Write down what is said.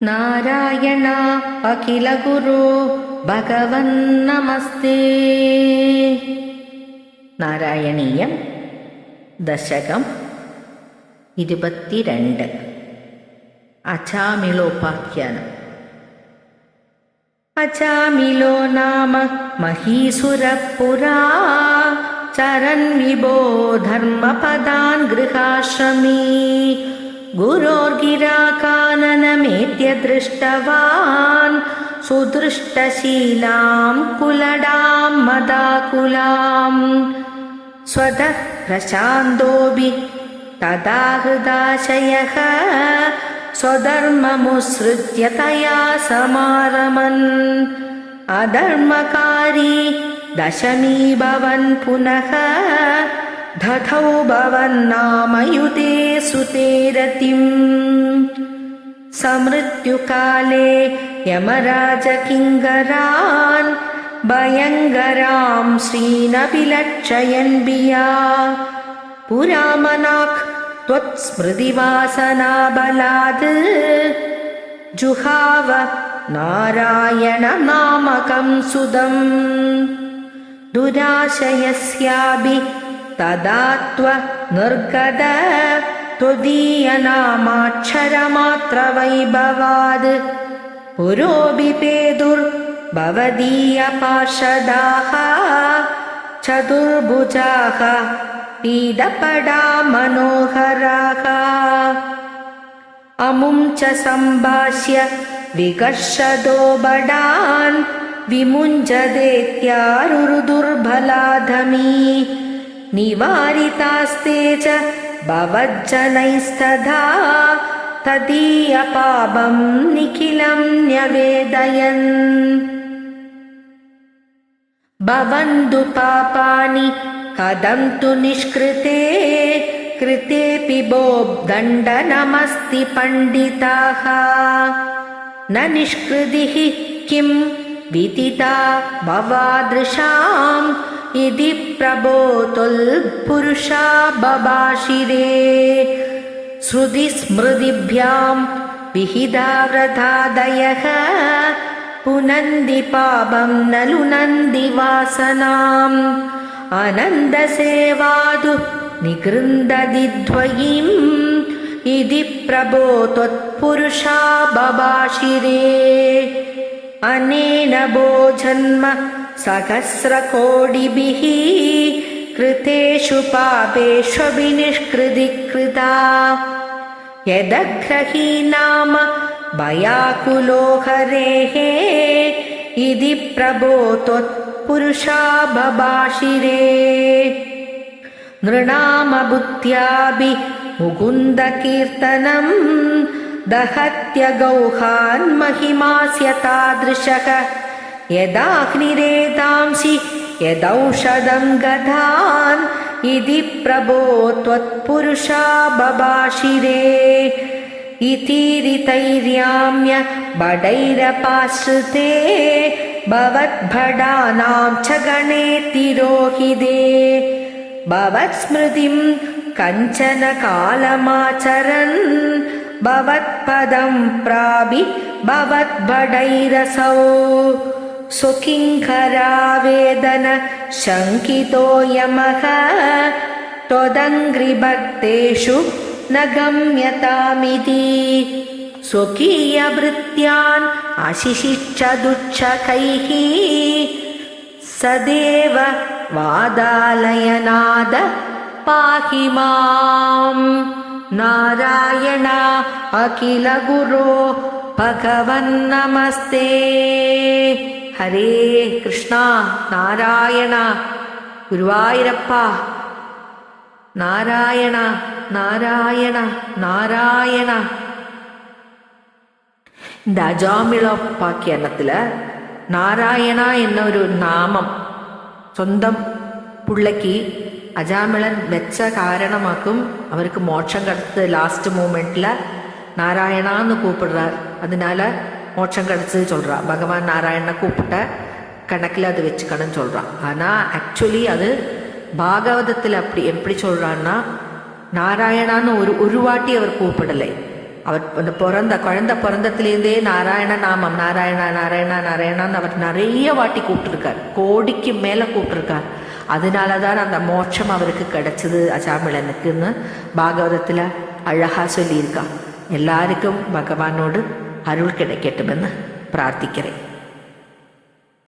नारायण अखिलगुरो भगवन्नमस्ते നാരായണീയം ദശകം ഇരുപത്തിരണ്ട് അചാമിളോപാഖ്യാനം അചാമിലോ നാമ മഹീസുരപുരാ ചരൻ വിഭോ ധർമ്മപദാൻ ഗൃഹാശ്രമീ गुरोर्गिराकाननमेत्य दृष्टवान्। सुदृष्टशीलां कुलडां मदाकुलाम् स्वतः प्रशान्तोऽपि तदा हृदाशयः। स्वधर्ममुत्सृज्य तया समारमन्। अधर्मकारी दशमी भवन् पुनः। दधौ भवन्नामयुते सुते रतिम् समृत्युकाले यमराजकिङ्करान् भयङ्करां श्रीनपि लक्षयन् बिया पुरामनाक् त्वत्स्मृतिवासनाबलात् जुहाव नारायणनामकं सुदम्। दुराशयस्यापि तदा त्वनिर्गत त्वदीयनामाक्षरमात्रवैभवाद् पुरोऽपि पेदुर्भवदीयपार्षदाः चतुर्भुजाः पीडपडा मनोहराः अमुं च सम्भाष्य विकर्षदो बडान्। विमुञ्जदेत्यारुरुदुर्बलाधमी। निवारितास्ते च भवज्जनैस्तथा तदीयपापं निखिलं न्यवेदयन्। भवन्तु पापानि कथं तु निष्कृते कृतेऽपि भो दण्डनमस्ति पण्डिताः। न निष्कृतिः किं विदिता भवादृशाम् इति प्रभो तुल्पुरुषा बबाशिरे श्रुतिस्मृतिभ्यां विहिता व्रतादयः पुनन्ति पापं न लुनन्ति वासनाम्। अनन्दसेवादु इति प्रभो त्वत्पुरुषा बबाशिरे अनेन भो जन्म सहस्रकोटिभिः कृतेषु पापेष्वभिनिष्कृति कृता यदग्रही नाम भयाकुलो हरेः इति प्रभो त्वत्पुरुषा बबाशिरे। नृणामबुद्ध्याभि मुकुन्दकीर्तनम् दहत्यगौहान् महिमास्य तादृशः यदाग्निरेतांसि यदौषधं गधान् इति प्रभो त्वत्पुरुषा बबाशिरे इतिरितैर्याम्य बडैरपाश्रिते भवद्भडानां च गणे तिरोहिते भवत्स्मृतिं कञ्चन कालमाचरन् भवत्पदं प्रापि भवद्भडैरसौ सुकिङ्करावेदन शङ्कितो यमः त्वदङ्घ्रिभक्तेषु न गम्यतामिति। स्वकीयभृत्यान् अशिशिक्षदुच्छकैः सदेव वादालयनाद पाहि माम्। नारायण अखिलगुरो भगवन्नमस्ते ஹரே கிருஷ்ணா நாராயணா குருவாயிரப்பா நாராயணா நாராயணா நாராயணா இந்த அஜாமிலோப்பாக்கியானத்தில் நாராயணா என்ன ஒரு நாமம் സ്വന്തം പുള്ളയ്ക്ക് അജാമിളൻ വെച്ച കാരണമാക്കും അവർക്ക് മോക്ഷം കടത്ത് ലാസ്റ്റ് മൂമെൻറ്റിൽ നാരായണ എന്ന് കൂപ്പിടുറാർ അതിനാൽ மோட்சம் கிடச்சது சொல்கிறான் பகவான் நாராயணனை கூப்பிட்ட கணக்கில் அது வச்சுக்கணும்னு சொல்கிறான் ஆனால் ஆக்சுவலி அது பாகவதத்தில் அப்படி எப்படி சொல்கிறான்னா நாராயணான்னு ஒரு ஒரு வாட்டி அவர் கூப்பிடலை. அவர் அந்த பிறந்த குழந்த பிறந்ததுலேருந்தே நாராயண நாமம் நாராயணா நாராயணா நாராயணான்னு அவர் நிறைய வாட்டி கூப்பிட்டுருக்கார். கோடிக்கு மேலே கூப்பிட்டுருக்கார். அதனால தான் அந்த மோட்சம் அவருக்கு கிடைச்சது அஜாமிளனுக்குன்னு பாகவதத்தில் அழகா சொல்லியிருக்கா. எல்லாருக்கும் பகவானோடு അരുൾ കിടക്കട്ടുമെന്ന് പ്രാർത്ഥിക്കറേ.